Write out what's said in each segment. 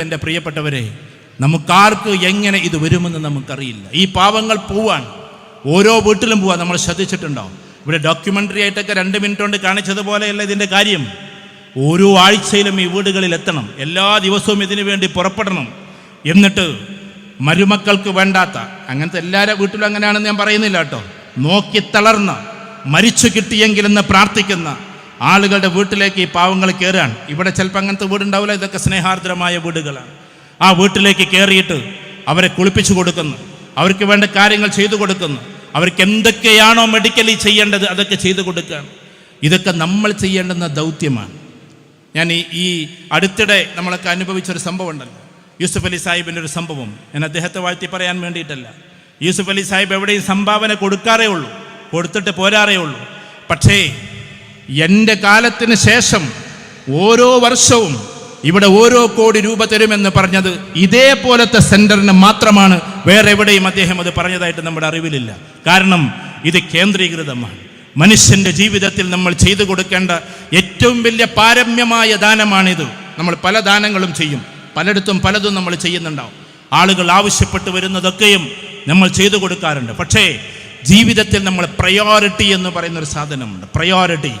എന്റെ പ്രിയപ്പെട്ടവരെ നമുക്കാർക്ക് എങ്ങനെ ഇത് വരുമെന്ന് നമുക്കറിയില്ല. ഈ പാവങ്ങൾ പോവാൻ ഓരോ വീട്ടിലും പോവാൻ നമ്മൾ ശ്രദ്ധിച്ചിട്ടുണ്ടാവും. ഇവിടെ ഡോക്യുമെന്ററി ആയിട്ടൊക്കെ രണ്ട് മിനിറ്റ് കൊണ്ട് കാണിച്ചതുപോലെയല്ല ഇതിന്റെ കാര്യം. ഓരോ ആഴ്ചയിലും ഈ വീടുകളിൽ എത്തണം. എല്ലാ ദിവസവും ഇതിനു വേണ്ടി പുറപ്പെടണം. എന്നിട്ട് മരുമക്കൾക്ക് വേണ്ടാത്ത അങ്ങനത്തെ എല്ലാവരുടെ വീട്ടിലും അങ്ങനെയാണെന്ന് ഞാൻ പറയുന്നില്ല കേട്ടോ. നോക്കി തളർന്ന മരിച്ചു കിട്ടിയെങ്കിലെന്ന് പ്രാർത്ഥിക്കുന്ന ആളുകളുടെ വീട്ടിലേക്ക് ഈ പാവങ്ങൾ കയറുകയാണ് ഇവിടെ ചിലപ്പോൾ അങ്ങനത്തെ വീടുണ്ടാവില്ല ഇതൊക്കെ സ്നേഹാർദ്രമായ വീടുകളാണ്. ആ വീട്ടിലേക്ക് കയറിയിട്ട് അവരെ കുളിപ്പിച്ചു കൊടുക്കുന്നു. അവർക്ക് വേണ്ട കാര്യങ്ങൾ ചെയ്തു കൊടുക്കുന്നു. അവർക്ക് എന്തൊക്കെയാണോ മെഡിക്കലി ചെയ്യേണ്ടത് അതൊക്കെ ചെയ്തു കൊടുക്കുകയാണ്. ഇതൊക്കെ നമ്മൾ ചെയ്യേണ്ടുന്ന ദൗത്യമാണ്. ഞാൻ ഈ അടുത്തിടെ നമ്മളൊക്കെ അനുഭവിച്ചൊരു സംഭവം ഉണ്ടല്ലോ യൂസുഫ് അലി സാഹിബിന്റെ ഒരു സംഭവം. ഞാൻ അദ്ദേഹത്തെ വാഴ്ത്തി പറയാൻ വേണ്ടിയിട്ടല്ല. യൂസുഫ് അലി സാഹിബ് എവിടെയും സംഭാവന കൊടുക്കാറേ ഉള്ളൂ. കൊടുത്തിട്ട് പോരാറേ ഉള്ളൂ. പക്ഷേ എന്റെ കാലത്തിന് ശേഷം ഓരോ വർഷവും ഇവിടെ ഓരോ കോടി രൂപ തരുമെന്ന് പറഞ്ഞത് ഇതേപോലത്തെ സെന്ററിന് മാത്രമാണ്. വേറെ എവിടെയും അദ്ദേഹം അത് പറഞ്ഞതായിട്ട് നമ്മുടെ അറിവിലില്ല. കാരണം ഇത് കേന്ദ്രീകൃതമാണ്. മനുഷ്യന്റെ ജീവിതത്തിൽ നമ്മൾ ചെയ്തു കൊടുക്കേണ്ട ഏറ്റവും വലിയ പാരമ്യമായ ദാനമാണിത്. നമ്മൾ പല ദാനങ്ങളും ചെയ്യും. പലയിടത്തും പലതും നമ്മൾ ചെയ്യുന്നുണ്ടാവും. ആളുകൾ ആവശ്യപ്പെട്ട് വരുന്നതൊക്കെയും നമ്മൾ ചെയ്തു കൊടുക്കാറുണ്ട്. പക്ഷേ ജീവിതത്തിൽ നമ്മൾ പ്രയോറിറ്റി എന്ന് പറയുന്നൊരു സാധനമുണ്ട്. പ്രയോറിറ്റി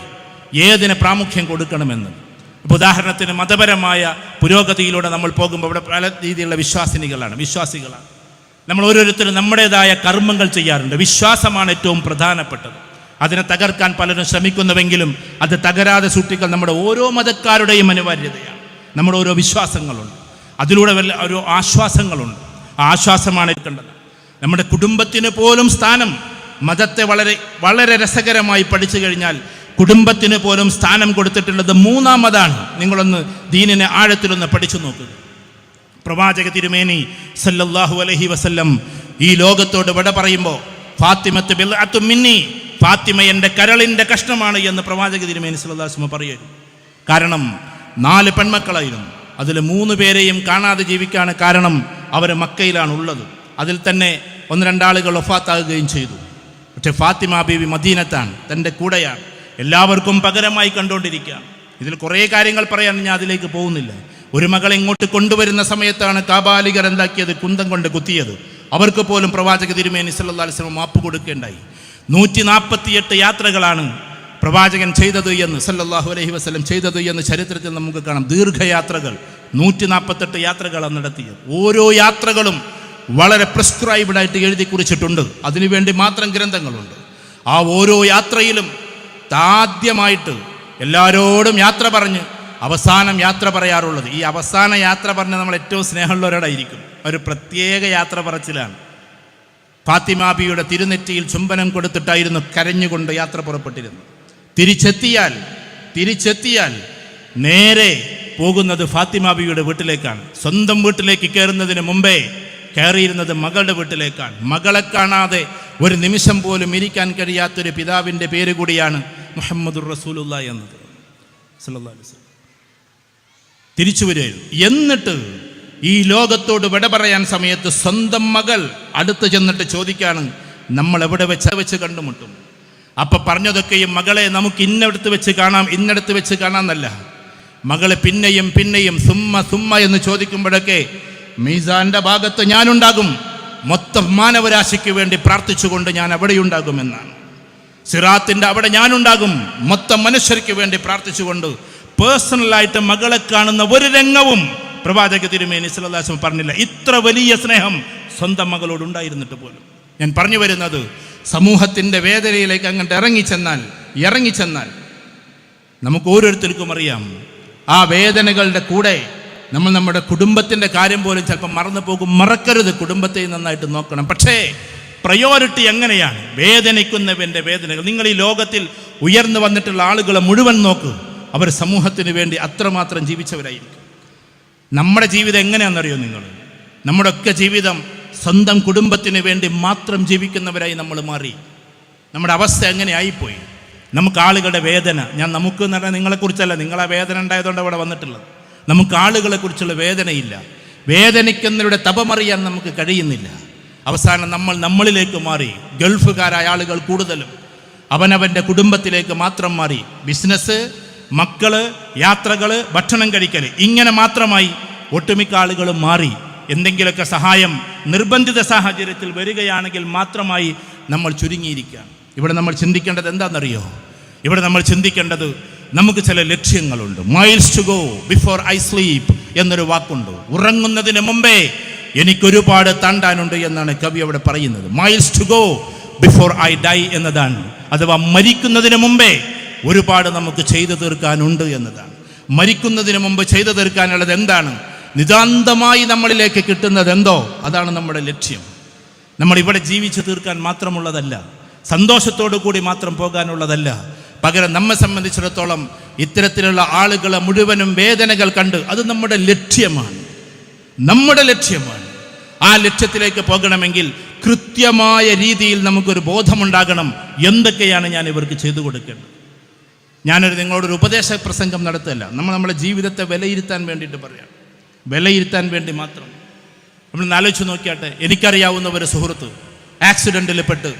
ഏതിന് പ്രാമുഖ്യം കൊടുക്കണമെന്ന്? ഇപ്പോൾ ഉദാഹരണത്തിന് മതപരമായ പുരോഗതിയിലൂടെ നമ്മൾ പോകുമ്പോൾ ഇവിടെ പല രീതിയിലുള്ള വിശ്വാസിനികളാണ് വിശ്വാസികളാണ്. നമ്മൾ ഓരോരുത്തരും നമ്മുടേതായ കർമ്മങ്ങൾ ചെയ്യാറുണ്ട്. വിശ്വാസമാണ് ഏറ്റവും പ്രധാനപ്പെട്ടത്. അതിനെ തകർക്കാൻ പലരും ശ്രമിക്കുന്നുവെങ്കിലും അത് തകരാതെ സൂക്ഷിക്കൽ നമ്മുടെ ഓരോ മതക്കാരുടെയും അനിവാര്യതയാണ്. നമ്മുടെ ഓരോ വിശ്വാസങ്ങളുണ്ട്. അതിലൂടെ വല്ല ഓരോ ആശ്വാസങ്ങളുണ്ട്. ആ ആശ്വാസമാണ് എടുക്കേണ്ടത്. നമ്മുടെ കുടുംബത്തിന് പോലും സ്ഥാനം മതത്തെ വളരെ വളരെ രസകരമായി പഠിച്ചു കഴിഞ്ഞാൽ കുടുംബത്തിന് പോലും സ്ഥാനം കൊടുത്തിട്ടുള്ളത് മൂന്നാമതാണ്. നിങ്ങളൊന്ന് ദീനിനെ ആഴത്തിലൊന്ന് പഠിച്ചു നോക്കുക പ്രവാചക തിരുമേനി സല്ലല്ലാഹു അലഹി വസല്ലം ഈ ലോകത്തോട് വിട പറയുമ്പോൾ ഫാത്തിമത്ത് ബിൽഅത്തു മിന്നി ഫാത്തിമ എന്റെ കരളിന്റെ കഷ്ണമാണ് എന്ന് പ്രവാചക തിരുമേനി സല്ലാസ്മ പറയുന്നു കാരണം നാല് പെൺമക്കളായിരുന്നു. അതിൽ മൂന്ന് പേരെയും കാണാതെ ജീവിക്കാണ് കാരണം അവർ മക്കയിലാണ് ഉള്ളത് അതിൽ തന്നെ ഒന്ന് രണ്ടാളുകൾ ഒഫാത്താകുകയും ചെയ്തു. പക്ഷേ ഫാത്തിമ ബീവി മദീനത്താണ് തന്റെ കൂടെയാണ്. എല്ലാവർക്കും പകരമായി കണ്ടുകൊണ്ടിരിക്കുകയാണ് ഇതിൽ കുറേ കാര്യങ്ങൾ പറയാൻ ഞാൻ അതിലേക്ക് പോകുന്നില്ല. ഒരു മകൾ ഇങ്ങോട്ട് കൊണ്ടുവരുന്ന സമയത്താണ് കാബാലികർ എന്താക്കിയത്? കുന്തം കൊണ്ട് കുത്തിയത്. അവർക്ക് പോലും പ്രവാചക അലൈഹി വസല്ലം മാപ്പ് കൊടുക്കേണ്ടായി. നൂറ്റി നാൽപ്പത്തിയെട്ട് യാത്രകളാണ് പ്രവാചകൻ ചെയ്തത് എന്ന് സല്ലാഹു അലഹി വസ്ലം ചെയ്തത് എന്ന് ചരിത്രത്തിൽ നമുക്ക് കാണാം. ദീർഘയാത്രകൾ നൂറ്റി നാൽപ്പത്തെട്ട് യാത്രകളാണ് നടത്തിയത്. ഓരോ യാത്രകളും വളരെ പ്രിസ്ക്രൈബ്ഡായിട്ട് എഴുതി കുറിച്ചിട്ടുണ്ട്. അതിനുവേണ്ടി മാത്രം ഗ്രന്ഥങ്ങളുണ്ട്. ആ ഓരോ യാത്രയിലും ആദ്യമായിട്ട് എല്ലാവരോടും യാത്ര പറഞ്ഞ് അവസാനം യാത്ര പറയാറുള്ളത്. ഈ അവസാന യാത്ര പറഞ്ഞ് നമ്മൾ ഏറ്റവും സ്നേഹമുള്ളവരോടായിരിക്കും. ഒരു പ്രത്യേക യാത്ര പറച്ചിലാണ്. ഫാത്തിമാബിയുടെ തിരുനെറ്റിയിൽ ചുംബനം കൊടുത്തിട്ടായിരുന്നു കരഞ്ഞുകൊണ്ട് യാത്ര പുറപ്പെട്ടിരുന്നു തിരിച്ചെത്തിയാൽ തിരിച്ചെത്തിയാൽ നേരെ പോകുന്നത് ഫാത്തിമാബിയുടെ വീട്ടിലേക്കാണ്. സ്വന്തം വീട്ടിലേക്ക് കയറുന്നതിന് മുമ്പേ കയറിയിരുന്നത് മകളുടെ വീട്ടിലേക്കാണ്. മകളെ കാണാതെ ഒരു നിമിഷം പോലും ഇരിക്കാൻ കഴിയാത്തൊരു പിതാവിന്റെ പേര് കൂടിയാണ് മുഹമ്മദുർ റസൂലുള്ള എന്നത്. തിരിച്ചു വരികയായിരുന്നു എന്നിട്ട് ഈ ലോകത്തോട് വിട പറയാൻ സമയത്ത് സ്വന്തം മകൾ അടുത്ത് ചെന്നിട്ട് ചോദിക്കാണ് നമ്മൾ എവിടെ വെച്ച വെച്ച് കണ്ടുമുട്ടും? അപ്പൊ പറഞ്ഞതൊക്കെയും മകളെ നമുക്ക് ഇന്നടുത്ത് വെച്ച് കാണാം ഇന്നടുത്ത് വെച്ച് കാണാമെന്നല്ല മകൾ പിന്നെയും പിന്നെയും സുമ്മ സുമ്മ എന്ന് ചോദിക്കുമ്പോഴൊക്കെ മീസാന്റെ ഭാഗത്ത് ഞാനുണ്ടാകും. മൊത്തം മാനവരാശിക്ക് വേണ്ടി പ്രാർത്ഥിച്ചുകൊണ്ട് ഞാൻ അവിടെയുണ്ടാകുമെന്നാണ്. സിറാത്തിന്റെ അവിടെ ഞാനുണ്ടാകും. മൊത്തം മനുഷ്യർക്ക് വേണ്ടി പ്രാർത്ഥിച്ചുകൊണ്ട് പേഴ്സണലായിട്ട് മകളെ കാണുന്ന ഒരു രംഗവും പ്രവാചക തിരുമേനി സലദാസം പറഞ്ഞില്ല. ഇത്ര വലിയ സ്നേഹം സ്വന്തം മകളോട് ഉണ്ടായിരുന്നിട്ട് പോലും. ഞാൻ പറഞ്ഞു വരുന്നത് സമൂഹത്തിന്റെ വേദനയിലേക്ക് അങ്ങോട്ട് ഇറങ്ങിച്ചെന്നാൽ ഇറങ്ങിച്ചെന്നാൽ നമുക്ക് ഓരോരുത്തർക്കും അറിയാം. ആ വേദനകളുടെ കൂടെ നമ്മൾ നമ്മുടെ കുടുംബത്തിന്റെ കാര്യം പോലും ചിലപ്പോൾ മറന്നു പോകും. മറക്കരുത്. കുടുംബത്തെ നന്നായിട്ട് നോക്കണം. പക്ഷേ പ്രയോറിറ്റി എങ്ങനെയാണ്? വേദനിക്കുന്നവന്റെ വേദനകൾ. നിങ്ങൾ ഈ ലോകത്തിൽ ഉയർന്നു വന്നിട്ടുള്ള ആളുകളെ മുഴുവൻ നോക്കൂ. അവർ സമൂഹത്തിന് വേണ്ടി അത്രമാത്രം ജീവിച്ചവരായിരിക്കും. നമ്മുടെ ജീവിതം എങ്ങനെയാണെന്നറിയോ നിങ്ങൾ? നമ്മുടെ ഒക്കെ ജീവിതം സ്വന്തം കുടുംബത്തിന് വേണ്ടി മാത്രം ജീവിക്കുന്നവരായി നമ്മൾ മാറി. നമ്മുടെ അവസ്ഥ എങ്ങനെ ആയിപ്പോയി നമുക്ക് ആളുകളുടെ വേദന. ഞാൻ നമുക്ക് എന്ന് പറഞ്ഞാൽ നിങ്ങളെക്കുറിച്ചല്ല. നിങ്ങളെ വേദന ഉണ്ടായതുകൊണ്ട് അവിടെ വന്നിട്ടുള്ളത്. നമുക്ക് ആളുകളെ കുറിച്ചുള്ള വേദനയില്ല. വേദനിക്കുന്നവരുടെ തപമറിയാൻ നമുക്ക് കഴിയുന്നില്ല. അവസാനം നമ്മൾ നമ്മളിലേക്ക് മാറി. ഗൾഫുകാരായ ആളുകൾ കൂടുതലും അവനവന്റെ കുടുംബത്തിലേക്ക് മാത്രം മാറി. ബിസിനസ് മക്കൾ യാത്രകൾ ഭക്ഷണം കഴിക്കൽ ഇങ്ങനെ മാത്രമായി ഒട്ടുമിക്ക ആളുകളും മാറി. എന്തെങ്കിലുമൊക്കെ സഹായം നിർബന്ധിത സാഹചര്യത്തിൽ വരികയാണെങ്കിൽ മാത്രമായി നമ്മൾ ചുരുങ്ങിയിരിക്കുകയാണ്. ഇവിടെ നമ്മൾ ചിന്തിക്കേണ്ടത് എന്താണെന്നറിയോ? ഇവിടെ നമ്മൾ ചിന്തിക്കേണ്ടത് നമുക്ക് ചില ലക്ഷ്യങ്ങളുണ്ട്. Miles to go before I sleep എന്നൊരു വാക്കുണ്ട്. ഉറങ്ങുന്നതിന് മുമ്പേ എനിക്കൊരുപാട് താണ്ടാനുണ്ട് എന്നാണ് കവി അവിടെ പറയുന്നത്. Miles to go before I die എന്നതാണ്. അഥവാ മരിക്കുന്നതിന് മുമ്പേ ഒരുപാട് നമുക്ക് ചെയ്തു തീർക്കാനുണ്ട് എന്നതാണ്. മരിക്കുന്നതിന് മുമ്പ് ചെയ്തു തീർക്കാനുള്ളത് എന്താണ്? നിതാന്തമായി നമ്മളിലേക്ക് കിട്ടുന്നത് എന്തോ? അതാണ് നമ്മുടെ ലക്ഷ്യം. നമ്മൾ ഇവിടെ ജീവിച്ചു തീർക്കാൻ മാത്രമുള്ളതല്ല സന്തോഷത്തോടു കൂടി മാത്രം പോകാനുള്ളതല്ല പകരം നമ്മെ സംബന്ധിച്ചിടത്തോളം ഇത്തരത്തിലുള്ള ആളുകളെ മുഴുവനും വേദനകൾ കണ്ട് അത് നമ്മുടെ ലക്ഷ്യമാണ്. നമ്മുടെ ലക്ഷ്യമാണ്. ആ ലക്ഷ്യത്തിലേക്ക് പോകണമെങ്കിൽ കൃത്യമായ രീതിയിൽ നമുക്കൊരു ബോധമുണ്ടാകണം. എന്തൊക്കെയാണ് ഞാൻ ഇവർക്ക് ചെയ്തു കൊടുക്കേണ്ടത്? ഞാനൊരു നിങ്ങളോടൊരു ഉപദേശ പ്രസംഗം നടത്തല്ല നമ്മൾ നമ്മുടെ ജീവിതത്തെ വിലയിരുത്താൻ വേണ്ടിയിട്ട് പറയാം. വിലയിരുത്താൻ വേണ്ടി മാത്രം. നമ്മൾ ആലോചിച്ച് നോക്കിയാട്ടെ. എനിക്കറിയാവുന്ന ഒരു സുഹൃത്ത് ആക്സിഡന്റിൽ പെട്ട്.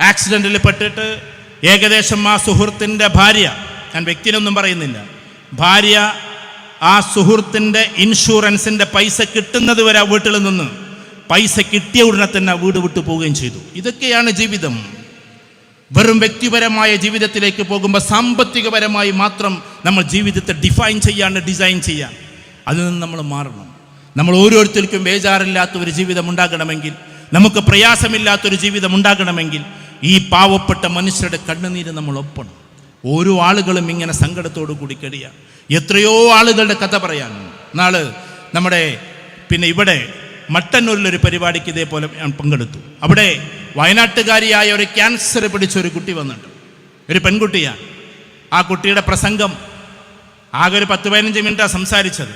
ആക്സിഡന്റിൽ പെട്ടിട്ട് ഏകദേശം ആ സുഹൃത്തിന്റെ ഭാര്യ ഞാൻ വ്യക്തിനൊന്നും പറയുന്നില്ല. ഭാര്യ ആ സുഹൃത്തിന്റെ ഇൻഷുറൻസിന്റെ പൈസ കിട്ടുന്നത് വരെ ആ വീട്ടിൽ നിന്ന് പൈസ കിട്ടിയ ഉടനെ തന്നെ വീട് വിട്ടു പോവുകയും ചെയ്തു. ഇതൊക്കെയാണ് ജീവിതം. വെറും വ്യക്തിപരമായ ജീവിതത്തിലേക്ക് പോകുമ്പോൾ സാമ്പത്തികപരമായി മാത്രം നമ്മൾ ജീവിതത്തെ ഡിഫൈൻ ചെയ്യാണ്ട് ഡിസൈൻ ചെയ്യാൻ അതിൽ നിന്ന് നമ്മൾ മാറണം. നമ്മൾ ഓരോരുത്തർക്കും ബേജാറില്ലാത്ത ഒരു ജീവിതം ഉണ്ടാകണമെങ്കിൽ നമുക്ക് പ്രയാസമില്ലാത്തൊരു ജീവിതം ഉണ്ടാകണമെങ്കിൽ ഈ പാവപ്പെട്ട മനുഷ്യരുടെ കണ്ണുനീര് നമ്മൾ ഒപ്പണം. ഓരോ ആളുകളും ഇങ്ങനെ സങ്കടത്തോടു കൂടി കഴിയ എത്രയോ ആളുകളുടെ കഥ പറയാൻ. നാൾ നമ്മുടെ പിന്നെ ഇവിടെ മട്ടന്നൂരിലൊരു പരിപാടിക്ക് ഇതേപോലെ ഞാൻ പങ്കെടുത്തു. അവിടെ വയനാട്ടുകാരിയായ ഒരു ക്യാൻസർ പിടിച്ച ഒരു കുട്ടി വന്നിട്ടുണ്ട് ഒരു പെൺകുട്ടിയാണ് ആ കുട്ടിയുടെ പ്രസംഗം ആകെ ഒരു പത്ത് പതിനഞ്ച് മിനിറ്റാണ് സംസാരിച്ചത്.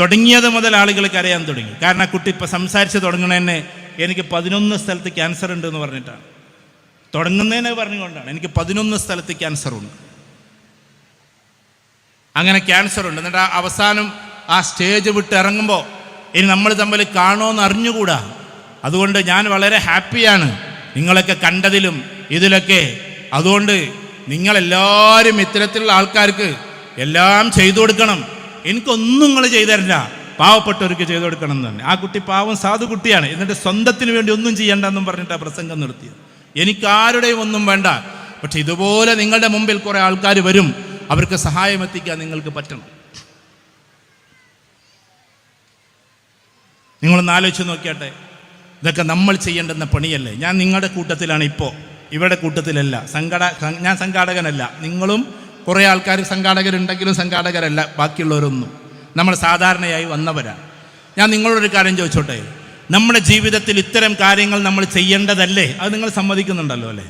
തുടങ്ങിയത് മുതൽ ആളുകൾക്ക് അറിയാൻ തുടങ്ങി. കാരണം ആ കുട്ടി ഇപ്പം സംസാരിച്ച് തുടങ്ങണതന്നെ എനിക്ക് പതിനൊന്ന് സ്ഥലത്ത് ക്യാൻസർ ഉണ്ട് എന്ന് പറഞ്ഞിട്ടാണ്. തുടങ്ങുന്നതിനെ പറഞ്ഞുകൊണ്ടാണ്. എനിക്ക് പതിനൊന്ന് സ്ഥലത്ത് ക്യാൻസർ ഉണ്ട്. അങ്ങനെ ക്യാൻസർ ഉണ്ട്. എന്നിട്ട് ആ അവസാനം ആ സ്റ്റേജ് വിട്ട് ഇറങ്ങുമ്പോൾ ഇനി നമ്മൾ തമ്മിൽ കാണുമെന്ന് അറിഞ്ഞുകൂടാ. അതുകൊണ്ട് ഞാൻ വളരെ ഹാപ്പിയാണ് നിങ്ങളൊക്കെ കണ്ടതിലും ഇതിലൊക്കെ. അതുകൊണ്ട് നിങ്ങളെല്ലാവരും ഇത്തരത്തിലുള്ള ആൾക്കാർക്ക് എല്ലാം ചെയ്തു കൊടുക്കണം. എനിക്കൊന്നും നിങ്ങൾ ചെയ്തു തരില്ല പാവപ്പെട്ടവർക്ക് ചെയ്തു കൊടുക്കണം എന്ന് തന്നെ. ആ കുട്ടി പാവം സാധു കുട്ടിയാണ്. എന്നിട്ട് സ്വന്തത്തിന് വേണ്ടി ഒന്നും ചെയ്യണ്ടെന്നും പറഞ്ഞിട്ട് ആ പ്രസംഗം നിർത്തിയത് എനിക്ക് ആരുടെയും ഒന്നും വേണ്ട. പക്ഷെ ഇതുപോലെ നിങ്ങളുടെ മുമ്പിൽ കുറേ ആൾക്കാർ വരും. അവർക്ക് സഹായം എത്തിക്കാൻ നിങ്ങൾക്ക് പറ്റണം. നിങ്ങളൊന്ന് ആലോചിച്ച് നോക്കിയാട്ടെ. ഇതൊക്കെ നമ്മൾ ചെയ്യേണ്ടുന്ന പണിയല്ലേ? ഞാൻ നിങ്ങളുടെ കൂട്ടത്തിലാണ് ഇപ്പോൾ ഇവിടെ കൂട്ടത്തിലല്ല. സംഘട ഞാൻ സംഘാടകനല്ല. നിങ്ങളും കുറേ ആൾക്കാർ സംഘാടകരുണ്ടെങ്കിലും സംഘാടകരല്ല. ബാക്കിയുള്ളവരൊന്നും. നമ്മൾ സാധാരണയായി വന്നവരാണ് ഞാൻ നിങ്ങളോടൊരു കാര്യം ചോദിച്ചോട്ടെ? നമ്മുടെ ജീവിതത്തിൽ ഇത്തരം കാര്യങ്ങൾ നമ്മൾ ചെയ്യേണ്ടതല്ലേ? അത് നിങ്ങൾ സമ്മതിക്കുന്നുണ്ടല്ലോ അല്ലേ?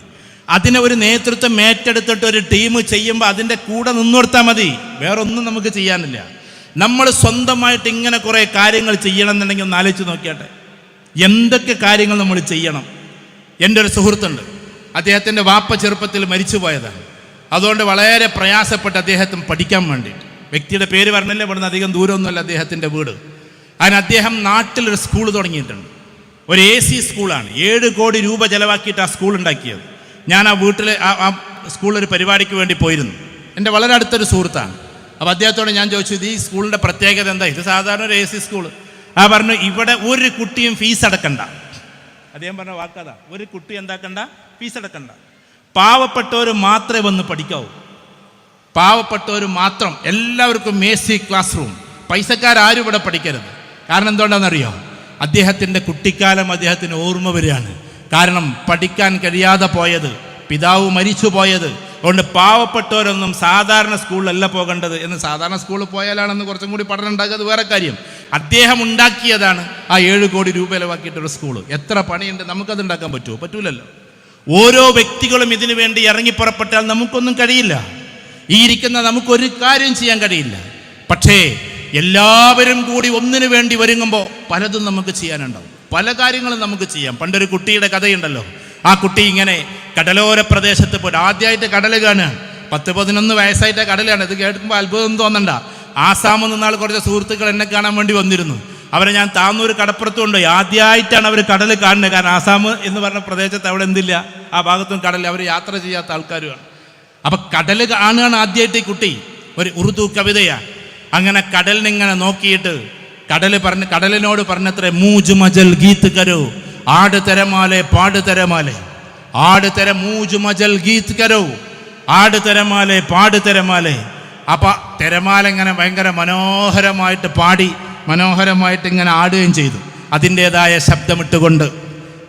അതിനെ ഒരു നേതൃത്വം ഏറ്റെടുത്തിട്ട് ഒരു ടീം ചെയ്യുമ്പോൾ അതിന്റെ കൂടെ നിന്നുകൊടുത്താൽ മതി. വേറൊന്നും നമുക്ക് ചെയ്യാനില്ല. നമ്മൾ സ്വന്തമായിട്ട് ഇങ്ങനെ കുറേ കാര്യങ്ങൾ ചെയ്യണം എന്നുണ്ടെങ്കിൽ ഒന്ന് ആലോചിച്ച് നോക്കിയാട്ടെ. എന്തൊക്കെ കാര്യങ്ങൾ നമ്മൾ ചെയ്യണം? എന്റെ ഒരു സുഹൃത്തുണ്ട്. അദ്ദേഹത്തിന്റെ വാപ്പ ചെറുപ്പത്തിൽ മരിച്ചു പോയതാണ് അതുകൊണ്ട് വളരെ പ്രയാസപ്പെട്ട് അദ്ദേഹത്തിന് പഠിക്കാൻ വേണ്ടി വ്യക്തിയുടെ പേര് പറഞ്ഞല്ലേ? ഇവിടുന്ന് അധികം ദൂരമൊന്നുമല്ല അദ്ദേഹത്തിന്റെ വീട്. അതിന് അദ്ദേഹം നാട്ടിലൊരു സ്കൂൾ തുടങ്ങിയിട്ടുണ്ട്. ഒരു എ സി സ്കൂളാണ്. ഏഴ് കോടി രൂപ ചെലവാക്കിയിട്ട് ആ സ്കൂൾ ഉണ്ടാക്കിയത്. ഞാൻ ആ വീട്ടിൽ ആ സ്കൂളിലൊരു പരിപാടിക്ക് വേണ്ടി പോയിരുന്നു. എന്റെ വളരെ അടുത്തൊരു സുഹൃത്താണ്. അപ്പോൾ അദ്ദേഹത്തോട് ഞാൻ ചോദിച്ചു ഇത് ഈ സ്കൂളിന്റെ പ്രത്യേകത എന്താ? ഇത് സാധാരണ ഒരു എ സി സ്കൂൾ ആ പറഞ്ഞു ഇവിടെ ഒരു കുട്ടിയും ഫീസ് അടക്കണ്ട. അദ്ദേഹം പറഞ്ഞ വാക്കതാ ഒരു കുട്ടി എന്താക്കണ്ട? ഫീസ് അടക്കണ്ട. പാവപ്പെട്ടവർ മാത്രമേ വന്ന് പഠിക്കാവൂ. പാവപ്പെട്ടവർ മാത്രം. എല്ലാവർക്കും മേസി ക്ലാസ് റൂം. പൈസക്കാരും ഇവിടെ പഠിക്കരുത്. കാരണം എന്തുകൊണ്ടാണെന്നറിയോ? അദ്ദേഹത്തിന്റെ കുട്ടിക്കാലം അദ്ദേഹത്തിന് ഓർമ്മ വരികയാണ്. കാരണം പഠിക്കാൻ കഴിയാതെ പോയത് പിതാവ് മരിച്ചു പോയത് അതുകൊണ്ട് പാവപ്പെട്ടവരൊന്നും സാധാരണ സ്കൂളിലല്ല പോകേണ്ടത് എന്ന് സാധാരണ സ്കൂളിൽ പോയാലാണെന്ന് കുറച്ചും കൂടി പഠനം ഉണ്ടാക്കുക അത് വേറെ കാര്യം. അദ്ദേഹം ഉണ്ടാക്കിയതാണ് ആ ഏഴ് കോടി രൂപ ചിലവാക്കിയിട്ടൊരു സ്കൂൾ എത്ര പണിയുണ്ട് നമുക്കത് ഉണ്ടാക്കാൻ പറ്റുമോ? പറ്റൂലല്ലോ. ഓരോ വ്യക്തികളും ഇതിനു വേണ്ടി ഇറങ്ങി പുറപ്പെട്ടാൽ നമുക്കൊന്നും കഴിയില്ല. ഈ ഇരിക്കുന്ന നമുക്കൊരു കാര്യം ചെയ്യാൻ കഴിയില്ല. പക്ഷേ എല്ലാവരും കൂടി ഒന്നിനു വേണ്ടി വരുങ്ങുമ്പോൾ പലതും നമുക്ക് ചെയ്യാനുണ്ടാവും. പല കാര്യങ്ങളും നമുക്ക് ചെയ്യാം. പണ്ടൊരു കുട്ടിയുടെ കഥയുണ്ടല്ലോ. ആ കുട്ടി ഇങ്ങനെ കടലോര പ്രദേശത്ത് പോയി ആദ്യമായിട്ട് കടൽ കാണുകയാണ് പത്ത് പതിനൊന്ന് വയസ്സായിട്ട് കടലാണ്. ഇത് കേൾക്കുമ്പോൾ അത്ഭുതം തോന്നണ്ട. ആസാമിൽ നിന്നാൾ കുറച്ച് സുഹൃത്തുക്കൾ എന്നെ കാണാൻ വേണ്ടി വന്നിരുന്നു. അവരെ ഞാൻ താന്നൂർ കടപ്പുറത്ത് കൊണ്ടുപോയി. ആദ്യമായിട്ടാണ് അവർ കടൽ കാണുന്നത്. കാരണം ആസാം എന്ന് പറഞ്ഞ പ്രദേശത്ത് അവിടെ എന്തില്ല? ആ ഭാഗത്തും കടൽ അവർ യാത്ര ചെയ്യാത്ത ആൾക്കാരുമാണ്. അപ്പം കടൽ കാണുകയാണ് ആദ്യമായിട്ട് ഈ കുട്ടി. ഒരു ഉറുദു കവിതയാണ് അങ്ങനെ കടലിനിങ്ങനെ നോക്കിയിട്ട് കടൽ പറഞ്ഞ് കടലിനോട് പറഞ്ഞത്രേ മൂജ് മജൽ ഗീത്ത് കരോ ആട് തരമാലെ പാട് തരമാലെ. ആട് തര മൂജ് മജൽ ഗീത്ത് കരോ ആട് തരമാലെ പാട് തരമാലെ. അപ്പൊ തിരമാല ഇങ്ങനെ ഭയങ്കര മനോഹരമായിട്ട് പാടി മനോഹരമായിട്ട് ഇങ്ങനെ ആടുകയും ചെയ്തു. അതിന്റെതായ ശബ്ദമിട്ടുകൊണ്ട്.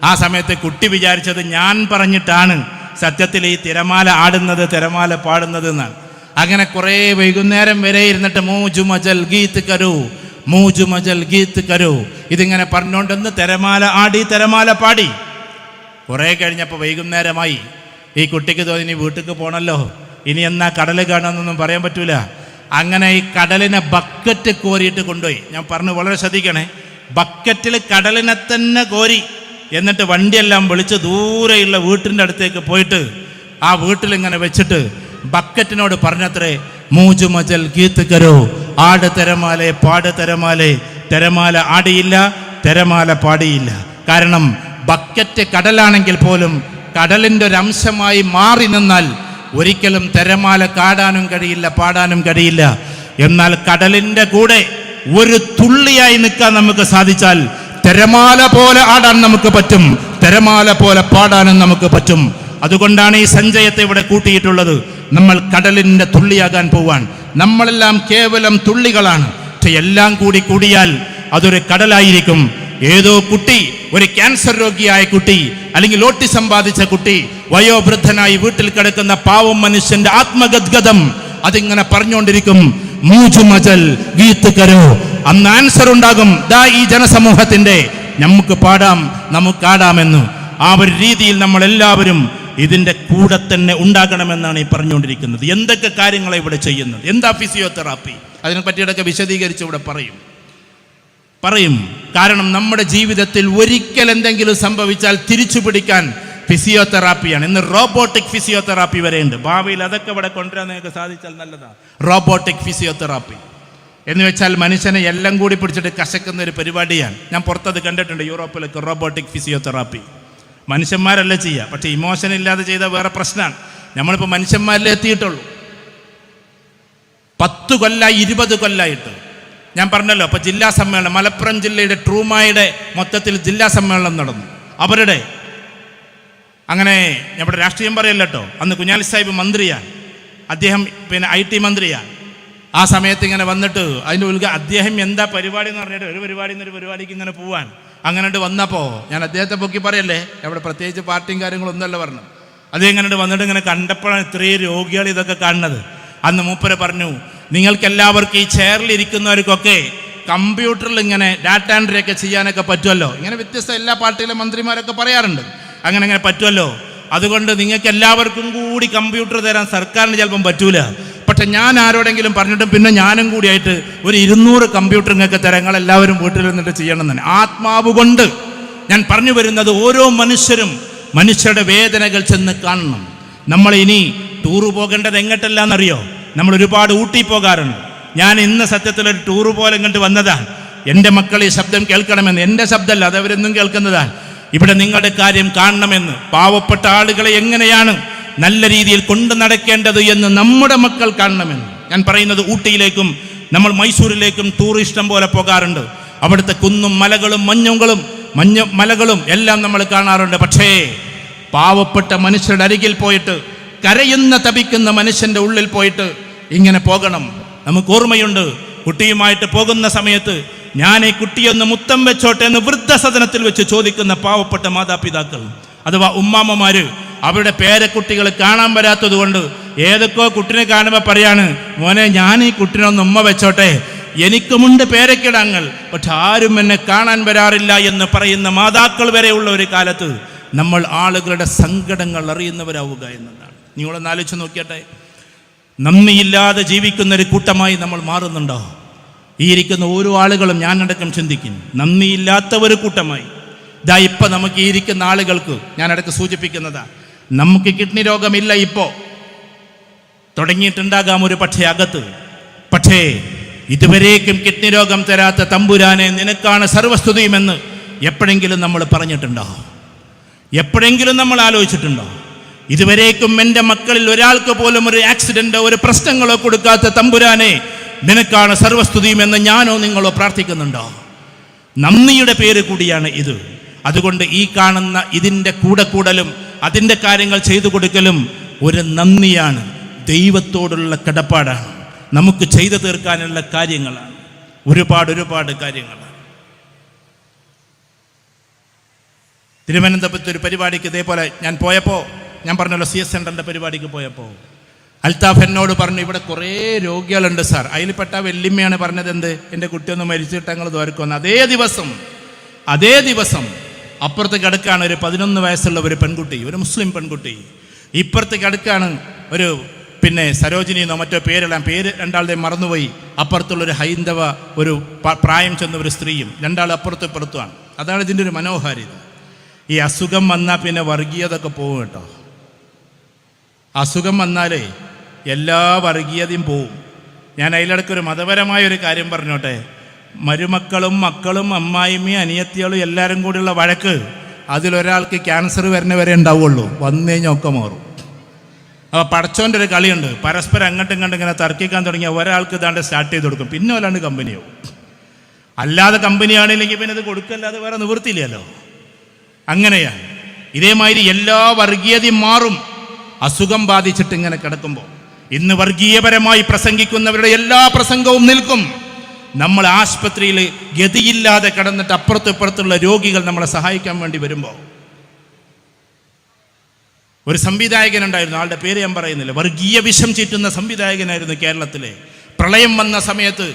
ആ സമയത്ത് കുട്ടി വിചാരിച്ചത് ഞാൻ പറഞ്ഞിട്ടാണ് സത്യത്തിൽ ഈ തിരമാല ആടുന്നത് തിരമാല പാടുന്നത് എന്നാണ്. അങ്ങനെ കുറേ വൈകുന്നേരം വരെ ഇരുന്നിട്ട് മൂജു മജൽ ഗീത്ത് കരു. മൂജു മജൽ ഗീത്ത് കരു. ഇതിങ്ങനെ പറഞ്ഞുകൊണ്ടെന്ന് തിരമാല ആടി തിരമാല പാടി. കുറേ കഴിഞ്ഞപ്പോൾ വൈകുന്നേരമായി. ഈ കുട്ടിക്ക് തോന്നി ഇനി വീട്ടിക്ക് പോകണമല്ലോ ഇനി എന്നാ കടൽ കാണാമെന്നൊന്നും പറയാൻ പറ്റൂല. അങ്ങനെ ഈ കടലിനെ ബക്കറ്റ് കോരിയിട്ട് കൊണ്ടുപോയി. ഞാൻ പറഞ്ഞു വളരെ ശ്രദ്ധിക്കണേ. ബക്കറ്റിൽ കടലിനെ തന്നെ കോരി. എന്നിട്ട് വണ്ടിയെല്ലാം വിളിച്ച് ദൂരെയുള്ള വീട്ടിന്റെ അടുത്തേക്ക് പോയിട്ട് ആ വീട്ടിലിങ്ങനെ വെച്ചിട്ട് ബക്കറ്റിനോട് പറഞ്ഞത്രേ മൂജു മജൽ ഗീത്ത് കരോ. ആട് തെരമാലെ പാട് തെരമാലെ. തെരമാല ആടിയില്ല തെരമാല പാടിയില്ല. കാരണം ബക്കറ്റ് കടലാണെങ്കിൽ പോലും കടലിന്റെ ഒരു അംശമായി മാറി നിന്നാൽ ഒരിക്കലും തെരമാല കാടാനും കഴിയില്ല പാടാനും കഴിയില്ല. എന്നാൽ കടലിന്റെ കൂടെ ഒരു തുള്ളിയായി നിൽക്കാൻ നമുക്ക് സാധിച്ചാൽ തിരമാല പോലെ ആടാൻ നമുക്ക് പറ്റും. തിരമാല പോലെ പാടാനും നമുക്ക് പറ്റും. അതുകൊണ്ടാണ് ഈ സഞ്ചയത്തെ ഇവിടെ കൂട്ടിയിട്ടുള്ളത്. നമ്മൾ കടലിന്റെ തുള്ളിയാകാൻ പോവാൻ നമ്മളെല്ലാം കേവലം തുള്ളികളാണ്. എല്ലാം കൂടി കൂടിയാൽ അതൊരു കടലായിരിക്കും. ഏതോ കുട്ടി ഒരു ക്യാൻസർ രോഗിയായ കുട്ടി അല്ലെങ്കിൽ ഓട്ടിസം ബാധിച്ച കുട്ടി വയോവൃദ്ധനായി വീട്ടിൽ കിടക്കുന്ന പാവം മനുഷ്യന്റെ ആത്മഗദ്ഗതം അതിങ്ങനെ പറഞ്ഞുകൊണ്ടിരിക്കും. മൂജുമജൽ ഗീത്ത് അന്ന് ആൻസർ ഉണ്ടാകും. ദാ ഈ ജനസമൂഹത്തിന്റെ. നമുക്ക് പാടാം നമുക്കാടാമെന്ന് ആ ഒരു രീതിയിൽ നമ്മൾ എല്ലാവരും ഇതിന്റെ കൂടെ തന്നെ ഉണ്ടാകണമെന്നാണ് ഈ പറഞ്ഞുകൊണ്ടിരിക്കുന്നത്. എന്തൊക്കെ കാര്യങ്ങളാണ് ഇവിടെ ചെയ്യുന്നത്? എന്താ ഫിസിയോതെറാപ്പി? അതിനെ പറ്റിയിടൊക്കെ വിശദീകരിച്ച് ഇവിടെ പറയും. പറയും കാരണം നമ്മുടെ ജീവിതത്തിൽ ഒരിക്കൽ എന്തെങ്കിലും സംഭവിച്ചാൽ തിരിച്ചു പിടിക്കാൻ ഫിസിയോതെറാപ്പിയാണ്. ഇന്ന് റോബോട്ടിക് ഫിസിയോതെറാപ്പി വരെയുണ്ട് ഭാവിയിൽ അതൊക്കെ ഇവിടെ കൊണ്ടുവരാൻ നിങ്ങൾക്ക് സാധിച്ചാൽ നല്ലതാണ് റോബോട്ടിക് ഫിസിയോതെറാപ്പി. എന്ന് വെച്ചാൽ മനുഷ്യനെ എല്ലാം കൂടി പിടിച്ചിട്ട് കശക്കുന്ന ഒരു പരിപാടിയാണ്. ഞാൻ പുറത്തത് കണ്ടിട്ടുണ്ട് യൂറോപ്പിലൊക്കെ റോബോട്ടിക് ഫിസിയോതെറാപ്പി. മനുഷ്യന്മാരല്ല ചെയ്യുക പക്ഷെ ഇമോഷൻ ഇല്ലാതെ ചെയ്ത വേറെ പ്രശ്നമാണ് നമ്മളിപ്പോൾ മനുഷ്യന്മാരിലേ എത്തിയിട്ടുള്ളൂ. പത്ത് കൊല്ലായി ഇരുപത് കൊല്ലായിട്ട്. ഞാൻ പറഞ്ഞല്ലോ അപ്പോൾ ജില്ലാ സമ്മേളനം മലപ്പുറം ജില്ലയുടെ ട്രൂമായുടെ മൊത്തത്തിൽ ജില്ലാ സമ്മേളനം നടന്നു. അവരുടെ അങ്ങനെ നമ്മുടെ രാഷ്ട്രീയം പറയല്ല അന്ന് കുഞ്ഞാലി സാഹിബ് മന്ത്രിയാണ്. അദ്ദേഹം പിന്നെ ഐ ടി മന്ത്രിയാണ്. ആ സമയത്ത് ഇങ്ങനെ വന്നിട്ട് അതിന്റെ ഉൽഗ അദ്ദേഹം എന്താ പരിപാടി എന്ന് പറഞ്ഞിട്ട് ഒരു പരിപാടി എന്നൊരു പരിപാടിക്ക് ഇങ്ങനെ പോവാൻ അങ്ങനെ വന്നപ്പോൾ ഞാൻ അദ്ദേഹത്തെ പൊക്കി പറയല്ലേ? അവിടെ പ്രത്യേകിച്ച് പാർട്ടിയും ഒന്നല്ല പറഞ്ഞു അത് ഇങ്ങനെ വന്നിട്ട് ഇങ്ങനെ കണ്ടപ്പോഴാണ് ഇത്രയും രോഗികൾ ഇതൊക്കെ കാണുന്നത്. അന്ന് മൂപ്പര് പറഞ്ഞു നിങ്ങൾക്ക് എല്ലാവർക്കും ഈ ചെയറിൽ ഇരിക്കുന്നവർക്കൊക്കെ കമ്പ്യൂട്ടറിൽ ഇങ്ങനെ ഡാറ്റ എൻട്രി ഒക്കെ ചെയ്യാനൊക്കെ പറ്റുമല്ലോ? ഇങ്ങനെ വ്യത്യസ്ത എല്ലാ പാർട്ടിയിലെ മന്ത്രിമാരൊക്കെ പറയാറുണ്ട്. അങ്ങനെ അങ്ങനെ പറ്റുമല്ലോ. അതുകൊണ്ട് നിങ്ങൾക്ക് എല്ലാവർക്കും കൂടി കമ്പ്യൂട്ടർ തരാൻ സർക്കാരിന് ചിലപ്പം പറ്റൂല. പക്ഷെ ഞാൻ ആരോടെങ്കിലും പറഞ്ഞിട്ടും പിന്നെ ഞാനും കൂടിയായിട്ട് ഒരു ഇരുന്നൂറ് കമ്പ്യൂട്ടർ നിങ്ങൾക്ക് തരാം നിങ്ങൾ എല്ലാവരും വീട്ടിൽ നിന്നിട്ട് ചെയ്യണം തന്നെ. ആത്മാവ് കൊണ്ട് ഞാൻ പറഞ്ഞു വരുന്നത് ഓരോ മനുഷ്യരും മനുഷ്യരുടെ വേദനകൾ ചെന്ന് കാണണം. നമ്മൾ ഇനി ടൂറ് പോകേണ്ടത് എങ്ങോട്ടല്ലാന്നറിയോ? നമ്മൾ ഒരുപാട് ഊട്ടി പോകാറുണ്ട്. ഞാൻ ഇന്ന് സത്യത്തിൽ ഒരു ടൂറ് പോലെ ഇങ്ങോട്ട് വന്നതാണ് എന്റെ മക്കൾ ഈ ശബ്ദം കേൾക്കണമെന്ന്. എന്റെ ശബ്ദമല്ല അതവരെന്നും കേൾക്കുന്നതാണ് ഇവിടെ നിങ്ങളുടെ കാര്യം കാണണമെന്ന്. പാവപ്പെട്ട ആളുകളെ എങ്ങനെയാണ് നല്ല രീതിയിൽ കൊണ്ടു നടക്കേണ്ടത് എന്ന് നമ്മുടെ മക്കൾ കാണണമെന്ന്. ഞാൻ പറയുന്നത് ഊട്ടിയിലേക്കും നമ്മൾ മൈസൂരിലേക്കും ടൂറിസ്റ്റം പോലെ പോകാറുണ്ട്. അവിടുത്തെ കുന്നും മലകളും മഞ്ഞുകളും മഞ്ഞ മലകളും എല്ലാം നമ്മൾ കാണാറുണ്ട്. പക്ഷേ പാവപ്പെട്ട മനുഷ്യരുടെ അരികിൽ പോയിട്ട് കരയുന്ന തപിക്കുന്ന മനുഷ്യന്റെ ഉള്ളിൽ പോയിട്ട് ഇങ്ങനെ പോകണം. നമുക്ക് ഓർമ്മയുണ്ട് കുട്ടിയുമായിട്ട് പോകുന്ന സമയത്ത് ഞാൻ ഈ കുട്ടിയൊന്ന് മുത്തം വെച്ചോട്ടെ എന്ന് വൃദ്ധസദനത്തിൽ വെച്ച് ചോദിക്കുന്ന പാവപ്പെട്ട മാതാപിതാക്കൾ അഥവാ ഉമ്മാമ്മമാര് അവരുടെ പേരക്കുട്ടികൾ കാണാൻ വരാത്തത് കൊണ്ട് ഏതൊക്കെയോ കുട്ടിനെ കാണുമ്പോൾ പറയാണ് മോനെ ഞാൻ ഈ കുട്ടിനൊന്ന് ഉമ്മ വെച്ചോട്ടെ. എനിക്കുമുണ്ട് പേരക്കിടങ്ങൾ പക്ഷെ ആരും എന്നെ കാണാൻ വരാറില്ല എന്ന് പറയുന്ന മാതാക്കൾ വരെയുള്ള ഒരു കാലത്ത് നമ്മൾ ആളുകളുടെ സങ്കടങ്ങൾ അറിയുന്നവരാവുക എന്നതാണ്. നിങ്ങളൊന്ന് ആലോചിച്ച് നോക്കിയട്ടെ. നന്ദിയില്ലാതെ ജീവിക്കുന്ന ഒരു കൂട്ടമായി നമ്മൾ മാറുന്നുണ്ടോ? ഈ ഇരിക്കുന്ന ഓരോ ആളുകളും ഞാനടക്കം ചിന്തിക്കും. നന്ദിയില്ലാത്ത ഒരു കൂട്ടമായി ഇതാ ഇപ്പം നമുക്ക് ഈ ഇരിക്കുന്ന ആളുകൾക്ക് ഞാൻ ഇടയ്ക്ക് സൂചിപ്പിക്കുന്നതാ. നമുക്ക് കിഡ്നി രോഗമില്ല ഇപ്പോൾ തുടങ്ങിയിട്ടുണ്ടാകാം ഒരു പക്ഷേ അകത്ത്. പക്ഷേ ഇതുവരേക്കും കിഡ്നി രോഗം തരാത്ത തമ്പുരാനെ നിനക്കാണ് സർവസ്തുതിയുമെന്ന് എപ്പോഴെങ്കിലും നമ്മൾ പറഞ്ഞിട്ടുണ്ടോ? എപ്പോഴെങ്കിലും നമ്മൾ ആലോചിച്ചിട്ടുണ്ടോ? ഇതുവരേക്കും എന്റെ മക്കളിൽ ഒരാൾക്ക് പോലും ഒരു ആക്സിഡന്റോ ഒരു പ്രശ്നങ്ങളോ കൊടുക്കാത്ത തമ്പുരാനെ നിനക്കാണ് സർവസ്തുതിയുമെന്ന് ഞാനോ നിങ്ങളോ പ്രാർത്ഥിക്കുന്നുണ്ടോ? നന്ദിയുടെ പേര് കൂടിയാണ് ഇത്. അതുകൊണ്ട് ഈ കാണുന്ന ഇതിന്റെ കൂടെ കൂടലും അതിന്റെ കാര്യങ്ങൾ ചെയ്തു കൊടുക്കലും ഒരു നന്ദിയാണ്. ദൈവത്തോടുള്ള കടപ്പാടാണ്. നമുക്ക് ചെയ്തു തീർക്കാനുള്ള കാര്യങ്ങളാണ്. ഒരുപാട് ഒരുപാട് കാര്യങ്ങളാണ്. തിരുവനന്തപുരത്ത് ഒരു പരിപാടിക്ക് ഇതേപോലെ ഞാൻ പോയപ്പോൾ ഞാൻ പറഞ്ഞല്ലോ സി എസ് സെന്ററിന്റെ പരിപാടിക്ക് പോയപ്പോൾ അൽത്താഫ് എന്നോട് പറഞ്ഞു ഇവിടെ കുറേ രോഗികളുണ്ട് സാർ. അതിൽപ്പെട്ട വെല്ലിമ്മയാണ് പറഞ്ഞത് എന്ത് എന്റെ കുട്ടിയൊന്ന് മരിച്ചിട്ട് ഞങ്ങൾ ദ്വാരക്കൊന്ന് അതേ ദിവസം അതേ ദിവസം അപ്പുറത്ത് കിടക്കാണ് ഒരു പതിനൊന്ന് വയസ്സുള്ള ഒരു പെൺകുട്ടി ഒരു മുസ്ലിം പെൺകുട്ടി. ഇപ്പുറത്ത് കിടക്കാണ് ഒരു പിന്നെ സരോജിനി എന്നോ മറ്റോ പേരെല്ലാം പേര് രണ്ടാളുടെ മറന്നുപോയി. അപ്പുറത്തുള്ള ഒരു ഹൈന്ദവ ഒരു പ്രായം ചെന്ന ഒരു സ്ത്രീയും രണ്ടാൾ അപ്പുറത്തും ഇപ്പുറത്തുമാണ്. അതാണ് ഇതിന്റെ ഒരു മനോഹാരിത. ഈ അസുഖം വന്നാൽ പിന്നെ വർഗീയതൊക്കെ പോകും കേട്ടോ. അസുഖം വന്നാലേ എല്ലാ വർഗീയതയും പോവും. ഞാൻ അതിലിടയ്ക്ക് ഒരു മതപരമായ ഒരു കാര്യം പറഞ്ഞോട്ടെ. മരുമക്കളും മക്കളും അമ്മായിമ്മയും അനിയത്തികളും എല്ലാവരും കൂടിയുള്ള വഴക്ക് അതിലൊരാൾക്ക് ക്യാൻസർ വരുന്ന വരെ ഉണ്ടാവുള്ളൂ. വന്നു കഴിഞ്ഞാൽ ഒക്കെ മാറും. അപ്പോൾ പടച്ചോന്റെ ഒരു കളിയുണ്ട്. പരസ്പരം അങ്ങോട്ടും ഇങ്ങോട്ടും ഇങ്ങനെ തർക്കിക്കാൻ തുടങ്ങിയ ഒരാൾക്ക് ഇതാണ്ട് സ്റ്റാർട്ട് ചെയ്ത് കൊടുക്കും. പിന്നെ ഒരാണ്ട് കമ്പനിയോ അല്ലാതെ കമ്പനിയാണെങ്കിൽ പിന്നെ ഇത് കൊടുക്കല്ലാതെ വേറെ നിവൃത്തിയില്ലല്ലോ. അങ്ങനെയാണ് ഇതേമാതിരി എല്ലാ വർഗീയതയും മാറും. അസുഖം ബാധിച്ചിട്ട് ഇങ്ങനെ കിടക്കുമ്പോൾ ഇന്ന് വർഗീയപരമായി പ്രസംഗിക്കുന്നവരുടെ എല്ലാ പ്രസംഗവും നിൽക്കും. നമ്മൾ ആശുപത്രിയിൽ ഗതിയില്ലാതെ കിടന്നിട്ട് അപ്പുറത്തും ഇപ്പുറത്തുള്ള രോഗികൾ നമ്മളെ സഹായിക്കാൻ വേണ്ടി വരുമ്പോൾ ഒരു സംവിധായകനുണ്ടായിരുന്നു ആളുടെ പേര് ഞാൻ പറയുന്നില്ല വർഗീയ വിഷം ചീറ്റുന്ന സംവിധായകനായിരുന്നു കേരളത്തിലെ. പ്രളയം വന്ന സമയത്ത്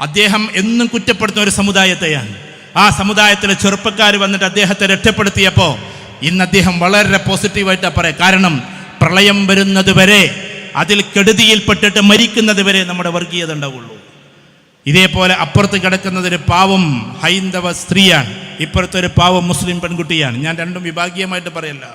അദ്ദേഹം എന്നും കുറ്റപ്പെടുത്തുന്ന ഒരു സമുദായത്തെയാണ്. ആ സമുദായത്തിലെ ചെറുപ്പക്കാർ വന്നിട്ട് അദ്ദേഹത്തെ രക്ഷപ്പെടുത്തിയപ്പോൾ ഇന്ന് അദ്ദേഹം വളരെ പോസിറ്റീവായിട്ടാണ് പറയാം. കാരണം പ്രളയം വരുന്നത് വരെ അതിൽ കെടുതിയിൽപ്പെട്ടിട്ട് മരിക്കുന്നത് വരെ നമ്മുടെ വർഗീയത ഉണ്ടാവുള്ളൂ. ഇതേപോലെ അപ്പുറത്ത് കിടക്കുന്നത് ഒരു പാവം ഹൈന്ദവ സ്ത്രീയാണ്. ഇപ്പുറത്തൊരു പാവം മുസ്ലിം പെൺകുട്ടിയാണ്. ഞാൻ രണ്ടും വിഭാഗീയമായിട്ട് പറയല്ല.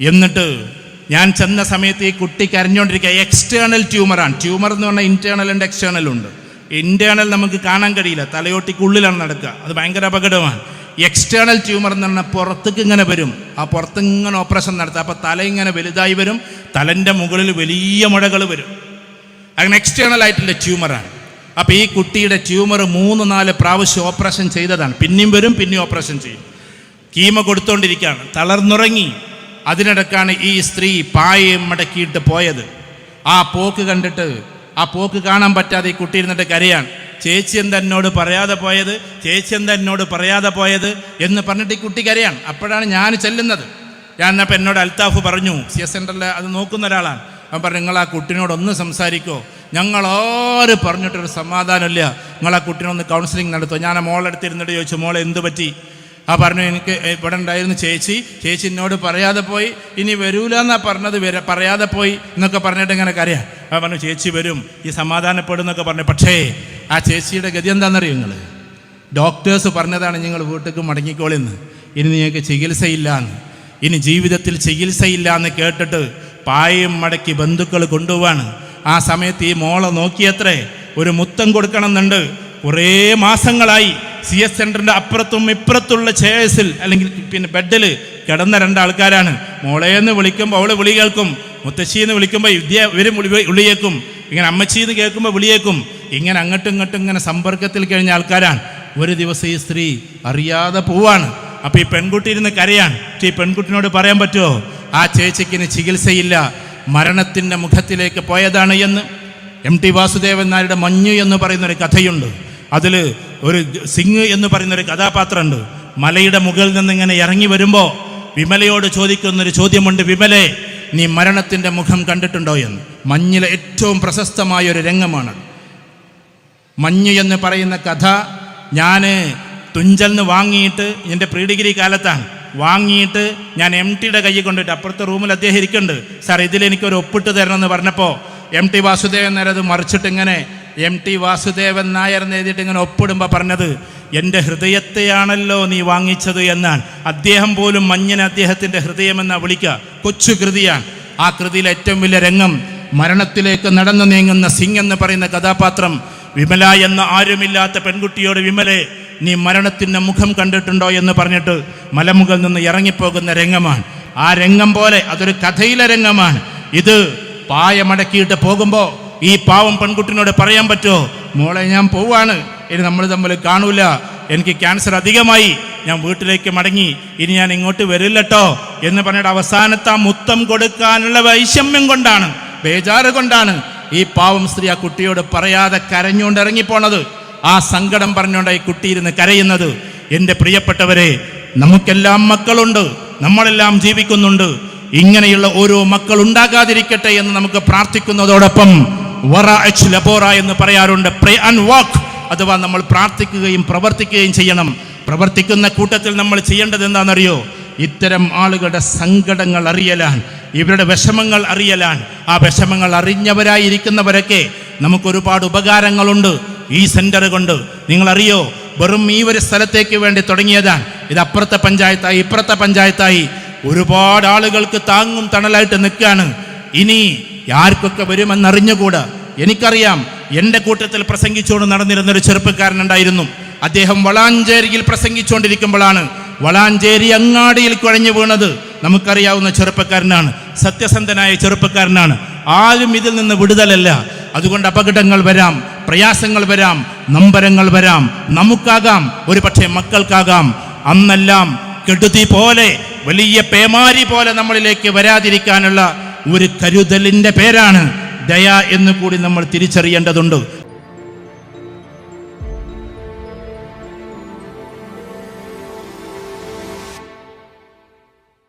എന്നിട്ട് ഞാൻ ചെന്ന സമയത്ത് ഈ കുട്ടി കരഞ്ഞുകൊണ്ടിരിക്കുക എക്സ്റ്റേണൽ ട്യൂമറാണ് ട്യൂമർ എന്ന് പറഞ്ഞാൽ ഇന്റേണൽ ഉണ്ട് എക്സ്റ്റേണൽ ഉണ്ട്. ഇന്റേണൽ നമുക്ക് കാണാൻ കഴിയില്ല. തലയോട്ടിക്കുള്ളിലാണ് നടക്കുക. അത് ഭയങ്കര അപകടമാണ്. എക്സ്റ്റേണൽ ട്യൂമർ എന്ന് പറഞ്ഞാൽ പുറത്തേക്ക് ഇങ്ങനെ വരും. ആ പുറത്ത് ഇങ്ങനെ ഓപ്പറേഷൻ നടത്തുക. അപ്പോൾ തല ഇങ്ങനെ വലുതായി വരും. തലന്റെ മുകളിൽ വലിയ മുഴകൾ വരും. അങ്ങനെ എക്സ്റ്റേണൽ ആയിട്ടുള്ള ട്യൂമറാണ് അപ്പോൾ ഈ കുട്ടിയുടെ ട്യൂമർ മൂന്ന് നാല് പ്രാവശ്യം ഓപ്പറേഷൻ ചെയ്തതാണ്. പിന്നെയും വരും പിന്നെയും ഓപ്പറേഷൻ ചെയ്യും. കീമ കൊടുത്തോണ്ടിരിക്കുകയാണ്. തളർന്നുറങ്ങി. അതിനിടക്കാണ് ഈ സ്ത്രീ പായയും മടക്കിയിട്ട് പോയത്. ആ പോക്ക് കണ്ടിട്ട് ആ പോക്ക് കാണാൻ പറ്റാതെ ഈ കുട്ടി ഇരുന്നിട്ട് കരയാണ്. ചേച്ചി എന്താ എന്നോട് പറയാതെ പോയത്? ചേച്ചി എന്താ എന്നോട് പറയാതെ പോയത്? എന്ന് പറഞ്ഞിട്ട് ഈ കുട്ടി കരയാണ്. അപ്പോഴാണ് ഞാൻ ചെല്ലുന്നത്. ഞാൻ എന്നപ്പോൾ എന്നോട് അൽത്താഫ് പറഞ്ഞു സി എസ് സെന്ററിൽ അത് നോക്കുന്ന ഒരാളാണ്. അവൻ പറഞ്ഞു നിങ്ങൾ ആ കുട്ടിനോടൊന്ന് സംസാരിക്കോ. ഞങ്ങൾ പറഞ്ഞിട്ടൊരു സമാധാനമില്ല. നിങ്ങൾ ആ കുട്ടീനൊന്ന് കൗൺസിലിംഗ് നടത്തുമോ ഞാൻ ആ മോളെടുത്തിരുന്നിട്ട് ചോദിച്ചു മോളെ എന്ത് പറ്റി? ആ പറഞ്ഞു എനിക്ക് ഇവിടെ ഉണ്ടായിരുന്നു ചേച്ചി. ചേച്ചി എന്നോട് പറയാതെ പോയി. ഇനി വരൂല എന്നാ പറഞ്ഞത് വര പറയാതെ പോയി എന്നൊക്കെ പറഞ്ഞിട്ട് ഇങ്ങനെ കരയാം. ആ പറഞ്ഞു ചേച്ചി വരും ഈ സമാധാനപ്പെടും എന്നൊക്കെ പറഞ്ഞു. പക്ഷേ ആ ചേച്ചിയുടെ ഗതി എന്താണെന്നറിയോ നിങ്ങൾ ഡോക്ടേഴ്സ് പറഞ്ഞതാണ് നിങ്ങൾ വീട്ടിലേക്ക് മടങ്ങിക്കോളിന്ന് ഇനി നിങ്ങൾക്ക് ചികിത്സയില്ല എന്ന്. ഇനി ജീവിതത്തിൽ ചികിത്സയില്ല എന്ന് കേട്ടിട്ട് പായയും മടക്കി ബന്ധുക്കൾ കൊണ്ടുപോവാണ്. ആ സമയത്ത് ഈ മോളെ നോക്കിയത്രേ ഒരു മുത്തം കൊടുക്കണമെന്നുണ്ട്. കുറേ മാസങ്ങളായി സി എസ് സെന്ററിന്റെ അപ്പുറത്തും ഇപ്പുറത്തുള്ള ചേഴ്സിൽ അല്ലെങ്കിൽ പിന്നെ ബെഡിൽ കിടന്ന രണ്ടാൾക്കാരാണ്. മോളേന്ന് വിളിക്കുമ്പോൾ അവൾ വിളി കേൾക്കും. മുത്തശ്ശിന്ന് വിളിക്കുമ്പോൾ വിദ്യ ഇവരും വിളി വിളിയേക്കും ഇങ്ങനെ അമ്മച്ചീന്ന് കേൾക്കുമ്പോൾ വിളിയേക്കും ഇങ്ങനെ അങ്ങോട്ടും ഇങ്ങോട്ടും ഇങ്ങനെ സമ്പർക്കത്തിൽ കഴിഞ്ഞ ആൾക്കാരാണ്. ഒരു ദിവസം ഈ സ്ത്രീ അറിയാതെ പോവാണ്. അപ്പോൾ ഈ പെൺകുട്ടി ഇരുന്ന് കരയാണ്. ഈ പെൺകുട്ടിനോട് പറയാൻ പറ്റുമോ? ആ ചേച്ചിക്കിന് ചികിത്സയില്ല. മരണത്തിന്റെ മുഖത്തിലേക്ക് പോയതാണ് എന്ന് എം ടി വാസുദേവൻ നായരുടെ മഞ്ഞു എന്ന് പറയുന്നൊരു കഥയുണ്ട്. അതിൽ ഒരു സിംഗ് എന്ന് പറയുന്നൊരു കഥാപാത്രമുണ്ട്. മലയുടെ മുകളിൽ നിന്ന് ഇങ്ങനെ ഇറങ്ങി വരുമ്പോൾ വിമലയോട് ചോദിക്കുന്നൊരു ചോദ്യമുണ്ട് വിമലെ നീ മരണത്തിന്റെ മുഖം കണ്ടിട്ടുണ്ടോ എന്ന്? മഞ്ഞിലെ ഏറ്റവും പ്രശസ്തമായ ഒരു രംഗമാണ്. മഞ്ഞു എന്ന് പറയുന്ന കഥ ഞാൻ തുഞ്ചലിന് വാങ്ങിയിട്ട് എന്റെ പ്രീഡിഗ്രി കാലത്താണ്. വാങ്ങിയിട്ട് ഞാൻ എം ടിയുടെ കൈ കൊണ്ടിട്ട് അപ്പുറത്തെ റൂമിൽ അദ്ദേഹം ഇരിക്കുന്നുണ്ട്. സാർ ഇതിലെനിക്ക് എനിക്കൊരു ഒപ്പിട്ട് തരണം എന്ന് പറഞ്ഞപ്പോൾ എം ടി വാസുദേവൻ നേരത് മറിച്ചിട്ട് ഇങ്ങനെ എം ടി വാസുദേവൻ നായർ എഴുതിയിട്ട് ഇങ്ങനെ ഒപ്പിടുമ്പോൾ പറഞ്ഞത് എന്റെ ഹൃദയത്തെയാണല്ലോ നീ വാങ്ങിച്ചത് എന്നാണ്. അദ്ദേഹം പോലും മഞ്ഞിനെ അദ്ദേഹത്തിന്റെ ഹൃദയമെന്നാ വിളിക്കുക. കൊച്ചു കൃതിയാണ്. ആ കൃതിയിലെ ഏറ്റവും വലിയ രംഗം മരണത്തിലേക്ക് നടന്നു നീങ്ങുന്ന സിംഗ് എന്ന് പറയുന്ന കഥാപാത്രം വിമല എന്ന ആരുമില്ലാത്ത പെൺകുട്ടിയോട് വിമലെ നീ മരണത്തിന്റെ മുഖം കണ്ടിട്ടുണ്ടോ എന്ന് പറഞ്ഞിട്ട് മലമുകളിൽ നിന്ന് ഇറങ്ങിപ്പോകുന്ന രംഗമാണ്. ആ രംഗം പോലെ അതൊരു കഥയിലെ രംഗമാണ്. ഇത് പായ മടക്കിയിട്ട് പോകുമ്പോൾ ഈ പാവം പെൺകുട്ടിനോട് പറയാൻ പറ്റുമോ? മോളെ ഞാൻ പോവാണ്. ഇനി നമ്മൾ തമ്മിൽ കാണൂല. എനിക്ക് ക്യാൻസർ അധികമായി. ഞാൻ വീട്ടിലേക്ക് മടങ്ങി. ഇനി ഞാൻ ഇങ്ങോട്ട് വരില്ലട്ടോ. എന്ന് പറഞ്ഞിട്ട് അവസാനത്തെ ആ മുത്തം കൊടുക്കാനുള്ള വൈഷമ്യം കൊണ്ടാണ് ബേജാറ് കൊണ്ടാണ് ഈ പാവം സ്ത്രീ ആ കുട്ടിയോട് പറയാതെ കരഞ്ഞുകൊണ്ട് ഇറങ്ങിപ്പോണത്. ആ സങ്കടം പറഞ്ഞുകൊണ്ടായി കുട്ടിയിരുന്ന് കരയുന്നത് എന്റെ പ്രിയപ്പെട്ടവരെ നമുക്കെല്ലാം മക്കളുണ്ട് നമ്മളെല്ലാം ജീവിക്കുന്നുണ്ട്. ഇങ്ങനെയുള്ള ഓരോ മക്കൾ ഉണ്ടാകാതിരിക്കട്ടെ എന്ന് നമുക്ക് പ്രാർത്ഥിക്കുന്നതോടൊപ്പം വറ എച്ച് ലബോറ എന്ന് പറയാറുണ്ട്. പ്രേ ആൻഡ് വാക്ക് അഥവാ നമ്മൾ പ്രാർത്ഥിക്കുകയും പ്രവർത്തിക്കുകയും ചെയ്യണം. പ്രവർത്തിക്കുന്ന കൂട്ടത്തിൽ നമ്മൾ ചെയ്യേണ്ടത് എന്താണെന്നറിയോ? ഇത്തരം ആളുകളുടെ സങ്കടങ്ങൾ അറിയലാൻ ഇവരുടെ വിഷമങ്ങൾ അറിയലാൻ. ആ വിഷമങ്ങൾ അറിഞ്ഞവരായിരിക്കുന്നവരൊക്കെ നമുക്ക് ഒരുപാട് ഉപകാരങ്ങളുണ്ട്. ഈ സെന്റർ കൊണ്ട് നിങ്ങളറിയോ വെറും ഈ ഒരു സ്ഥലത്തേക്ക് വേണ്ടി തുടങ്ങിയതാണ്. ഇത് അപ്പുറത്തെ പഞ്ചായത്തായി ഇപ്പുറത്തെ പഞ്ചായത്തായി ഒരുപാട് ആളുകൾക്ക് താങ്ങും തണലായിട്ട് നിൽക്കുകയാണ്. ഇനി ആർക്കൊക്കെ വരുമെന്നറിഞ്ഞുകൂടാ? എനിക്കറിയാം എന്റെ കൂട്ടത്തിൽ പ്രസംഗിച്ചുകൊണ്ട് നടന്നിരുന്ന ഒരു ചെറുപ്പക്കാരൻ ഉണ്ടായിരുന്നു. അദ്ദേഹം വളാഞ്ചേരിയിൽ പ്രസംഗിച്ചുകൊണ്ടിരിക്കുമ്പോഴാണ് വളാഞ്ചേരി അങ്ങാടിയിൽ കുഴഞ്ഞു വീണത്. നമുക്കറിയാവുന്ന ചെറുപ്പക്കാരനാണ് സത്യസന്ധനായ ചെറുപ്പക്കാരനാണ്. ആരും ഇതിൽ നിന്ന് വിടുതലല്ല. അതുകൊണ്ട് അപകടങ്ങൾ വരാം പ്രയാസങ്ങൾ വരാം നമ്പരങ്ങൾ വരാം നമുക്കാകാം ഒരു പക്ഷേ മക്കൾക്കാകാം. അന്നെല്ലാം കെടുതി പോലെ വലിയ പേമാരി പോലെ നമ്മളിലേക്ക് വരാതിരിക്കാനുള്ള ഒരു കരുതലിന്റെ പേരാണ് ദയ എന്ന് കൂടി നമ്മൾ തിരിച്ചറിയേണ്ടതുണ്ട്.